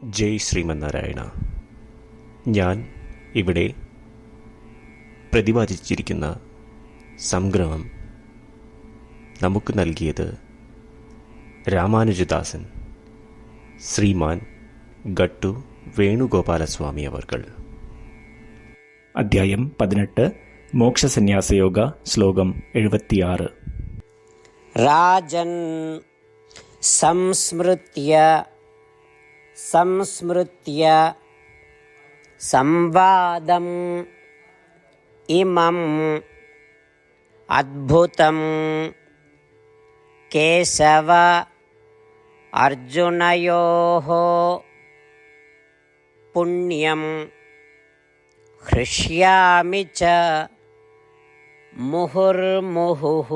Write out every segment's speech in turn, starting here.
ജയ് ശ്രീമന്നാരായണ. ഞാൻ ഇവിടെ പ്രതിപാദിച്ചിരിക്കുന്ന സംഗ്രഹം നമുക്ക് നൽകിയത് രാമാനുജദാസൻ ശ്രീമാൻ ഗട്ടു വേണുഗോപാലസ്വാമി അവർകൾ. അധ്യായം പതിനെട്ട് മോക്ഷസന്യാസയോഗ ശ്ലോകം എഴുപത്തിയാറ്. രാജൻ സംസ്മൃത്യ संस्मृत्य संवादम् इमम् अद्भुतं केशव अर्जुनयोः पुण्यं हृष्यामि च मुहुर्मुहुः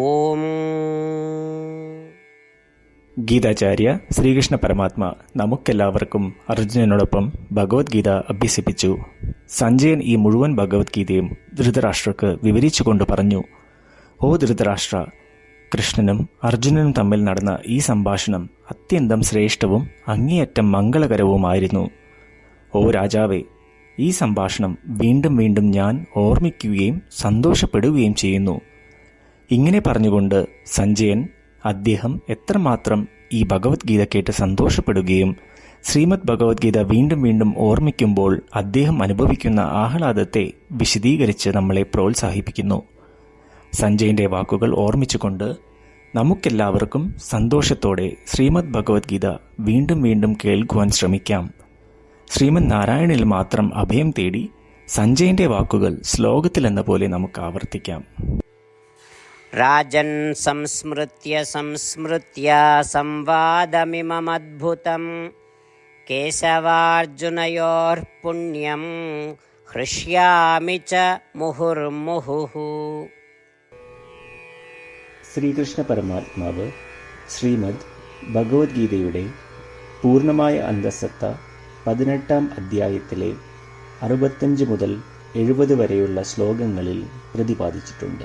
ഓം ഗീതാചാര്യ ശ്രീകൃഷ്ണ പരമാത്മ നമുക്കെല്ലാവർക്കും അർജുനനോടൊപ്പം ഭഗവത്ഗീത അഭ്യസിപ്പിച്ചു. സഞ്ജയൻ ഈ മുഴുവൻ ഭഗവത്ഗീതയും ധൃതരാഷ്ട്രക്ക് വിവരിച്ചുകൊണ്ട് പറഞ്ഞു ഓ ധൃതരാഷ്ട്ര കൃഷ്ണനും അർജുനനും തമ്മിൽ നടന്ന ഈ സംഭാഷണം അത്യന്തം ശ്രേഷ്ഠവും അങ്ങേയറ്റം മംഗളകരവുമായിരുന്നു. ഓ രാജാവേ ഈ സംഭാഷണം വീണ്ടും വീണ്ടും ഞാൻ ഓർമ്മിക്കുകയും സന്തോഷപ്പെടുകയും ചെയ്യുന്നു. ഇങ്ങനെ പറഞ്ഞുകൊണ്ട് സഞ്ജയൻ അദ്ദേഹം എത്രമാത്രം ഈ ഭഗവത്ഗീത കേട്ട് സന്തോഷപ്പെടുകയും ശ്രീമദ് ഭഗവത്ഗീത വീണ്ടും വീണ്ടും ഓർമ്മിക്കുമ്പോൾ അദ്ദേഹം അനുഭവിക്കുന്ന ആഹ്ലാദത്തെ വിശദീകരിച്ച് നമ്മളെ പ്രോത്സാഹിപ്പിക്കുന്നു. സഞ്ജയിന്റെ വാക്കുകൾ ഓർമ്മിച്ചുകൊണ്ട് നമുക്കെല്ലാവർക്കും സന്തോഷത്തോടെ ശ്രീമദ് ഭഗവത്ഗീത വീണ്ടും വീണ്ടും കേൾക്കുവാൻ ശ്രമിക്കാം. ശ്രീമദ് നാരായണിൽ മാത്രം അഭയം തേടി സഞ്ജയിന്റെ വാക്കുകൾ ശ്ലോകത്തിലെന്ന പോലെ നമുക്ക് ആവർത്തിക്കാം. राजन् संस्मृत्य संस्मृत्य संवादमिममद्भुतं केशवार्जुनयोर्पुण्यं हृष्यामि च मुहुर्मुहुः ശ്രീകൃഷ്ണ പരമാത്മാവ് ശ്രീമദ് ഭഗവത്ഗീതയുടെ പൂർണ്ണമായ അന്തസത്ത പതിനെട്ടാം അധ്യായത്തിലെ അറുപത്തഞ്ച് മുതൽ എഴുപത് വരെയുള്ള ശ്ലോകങ്ങളിൽ പ്രതിപാദിച്ചിട്ടുണ്ട്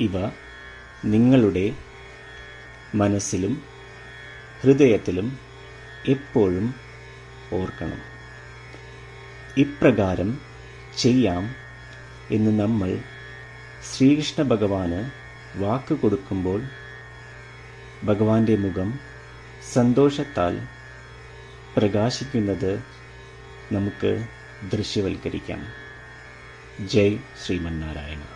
ഇവ നിങ്ങളുടെ മനസ്സിലും ഹൃദയത്തിലും എപ്പോഴും ഓർക്കണം. ഇപ്രകാരം ചെയ്യാം എന്ന് നമ്മൾ ശ്രീകൃഷ്ണ ഭഗവാന് വാക്ക് കൊടുക്കുമ്പോൾ ഭഗവാന്റെ മുഖം സന്തോഷത്താൽ പ്രകാശിക്കുന്നത് നമുക്ക് ദൃശ്യവൽക്കരിക്കാം. ജയ് ശ്രീമന്നാരായണ.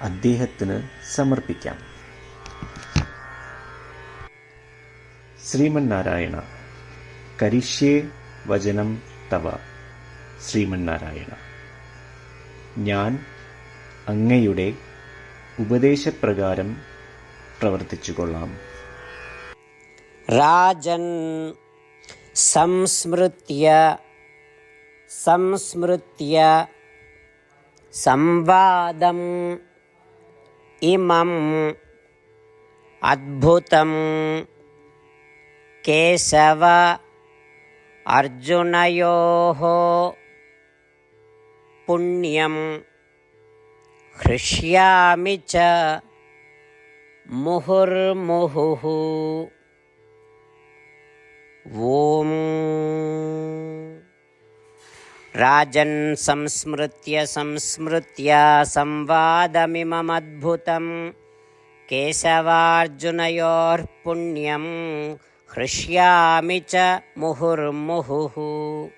അദ്ദേഹത്തിന് സമർപ്പിക്കാം. ശ്രീമന്നാരായണ. കരിഷ്യേ വചനം തവ. ശ്രീമന്നാരായണ. ഞാൻ അങ്ങയുടെ ഉപദേശപ്രകാരം പ്രവർത്തിച്ചുകൊള്ളാം. രാജൻ സംസ്മൃത്യ സംസ്മൃത്യ സംവാദം इमम् अद्भुतं केशव अर्जुनयोः पुण्यं हृष्यामि च मुहुर्मुहुः। ॐ రాజన్ సంస్మృత్య సంస్మృత్య సంవాదమిమమద్భుతం. కేశవార్జునయోర్పుణ్యం హృష్యామి చ ముహుర్ముహు.